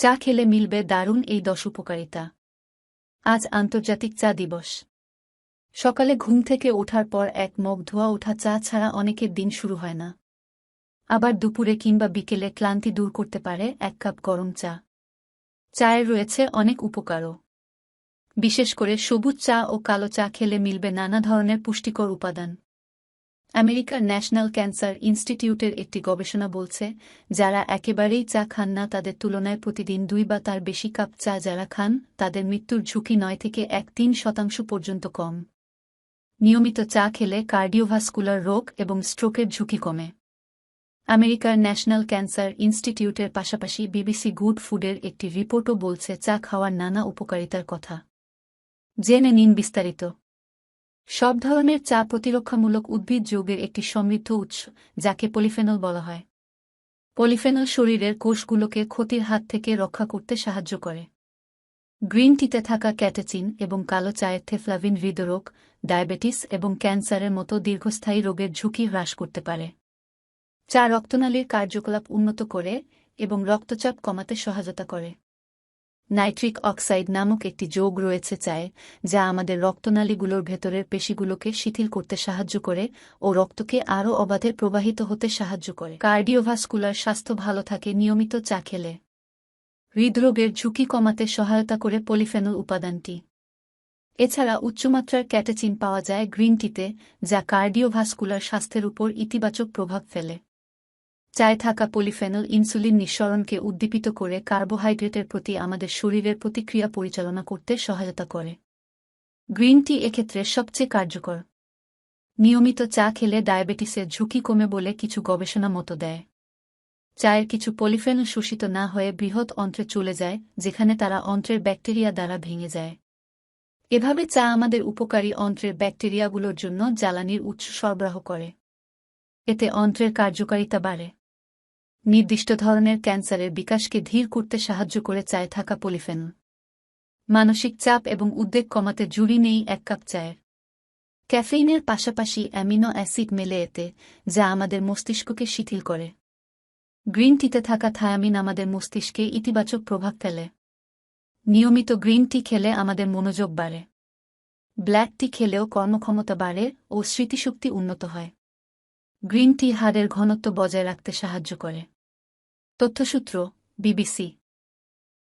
চা খেলে মিলবে দারুণ এই দশ উপকারিতা আজ আন্তর্জাতিক চা দিবস। সকালে ঘুম থেকে ওঠার পর এক মগ ধোয়া ওঠা চা ছাড়া অনেকের দিন শুরু হয় না। আবার দুপুরে কিংবা বিকেলে ক্লান্তি দূর করতে পারে এক কাপ গরম চা। চায়ের রয়েছে অনেক উপকারও। বিশেষ করে সবুজ চা ও কালো চা খেলে মিলবে নানা ধরনের পুষ্টিকর উপাদান। আমেরিকার ন্যাশনাল ক্যান্সার ইনস্টিটিউটের একটি গবেষণা বলছে, যারা একেবারেই চা খান না তাদের তুলনায় প্রতিদিন দুই বা তার বেশি কাপ চা যারা খান, তাদের মৃত্যুর ঝুঁকি নয় থেকে এক তিন শতাংশ পর্যন্ত কম। নিয়মিত চা খেলে কার্ডিওভাস্কুলার রোগ এবং স্ট্রোকের ঝুঁকি কমে। আমেরিকার ন্যাশনাল ক্যান্সার ইনস্টিটিউটের পাশাপাশি বিবিসি গুড ফুডের একটি রিপোর্টও বলছে, চা খাওয়ার নানা উপকারিতার কথা। জেনে নিন বিস্তারিত। সব ধরনের চা প্রতিরক্ষামূলক উদ্ভিদ যোগের একটি সমৃদ্ধ উৎস, যাকে পলিফেনল বলা হয়। পলিফেনল শরীরের কোষগুলোকে ক্ষতির হাত থেকে রক্ষা করতে সাহায্য করে। গ্রিন টিতে থাকা ক্যাটেচিন এবং কালো চায়ের থেফ্লাভিন হৃদরোগ, ডায়াবেটিস এবং ক্যান্সারের মতো দীর্ঘস্থায়ী রোগের ঝুঁকি হ্রাস করতে পারে। চা রক্তনালীর কার্যকলাপ উন্নত করে এবং রক্তচাপ কমাতে সহায়তা করে। নাইট্রিক অক্সাইড নামক একটি যোগ রয়েছে চায়, যা আমাদের রক্তনালীগুলোর ভেতরের পেশিগুলোকে শিথিল করতে সাহায্য করে ও রক্তকে আরও অবাধে প্রবাহিত হতে সাহায্য করে। কার্ডিওভাস্কুলার স্বাস্থ্য ভালো থাকে নিয়মিত চা খেলে। হৃদরোগের ঝুঁকি কমাতে সহায়তা করে পলিফেনল উপাদানটি। এছাড়া উচ্চমাত্রার ক্যাটেচিন পাওয়া যায় গ্রিন টিতে, যা কার্ডিওভাস্কুলার স্বাস্থ্যের উপর ইতিবাচক প্রভাব ফেলে। চায় থাকা পলিফেনল ইনসুলিন নিঃসরণকে উদ্দীপিত করে কার্বোহাইড্রেটের প্রতি আমাদের শরীরের প্রতিক্রিয়া পরিচালনা করতে সহায়তা করে। গ্রিন টি এক্ষেত্রে সবচেয়ে কার্যকর। নিয়মিত চা খেলে ডায়াবেটিসের ঝুঁকি কমে বলে কিছু গবেষণা মতো দেয়। চায়ের কিছু পলিফেনল শোষিত না হয়ে বৃহৎ অন্ত্রে চলে যায়, যেখানে তারা অন্ত্রের ব্যাকটেরিয়া দ্বারা ভেঙে যায়। এভাবে চা আমাদের উপকারী অন্ত্রের ব্যাকটেরিয়াগুলোর জন্য জ্বালানির উৎস সরবরাহ করে। এতে অন্ত্রের কার্যকারিতা বাড়ে। নির্দিষ্ট ধরনের ক্যান্সারের বিকাশকে ধীর করতে সাহায্য করে চায় থাকা পলিফেন মানসিক চাপ এবং উদ্বেগ কমাতে জুড়ি নেই এক কাপ চায়ের। ক্যাফেইনের পাশাপাশি অ্যামিনো অ্যাসিড মেলে এতে, যা আমাদের মস্তিষ্ককে শিথিল করে। গ্রিন টিতে থাকা থায়ামিন আমাদের মস্তিষ্কে ইতিবাচক প্রভাব ফেলে। নিয়মিত গ্রিন টি খেলে আমাদের মনোযোগ বাড়ে। ব্ল্যাক টি খেলেও কর্মক্ষমতা বাড়ে ও স্মৃতিশক্তি উন্নত হয়। গ্রিন টি হাড়ের ঘনত্ব বজায় রাখতে সাহায্য করে। তথ্যসূত্র বিবিসি।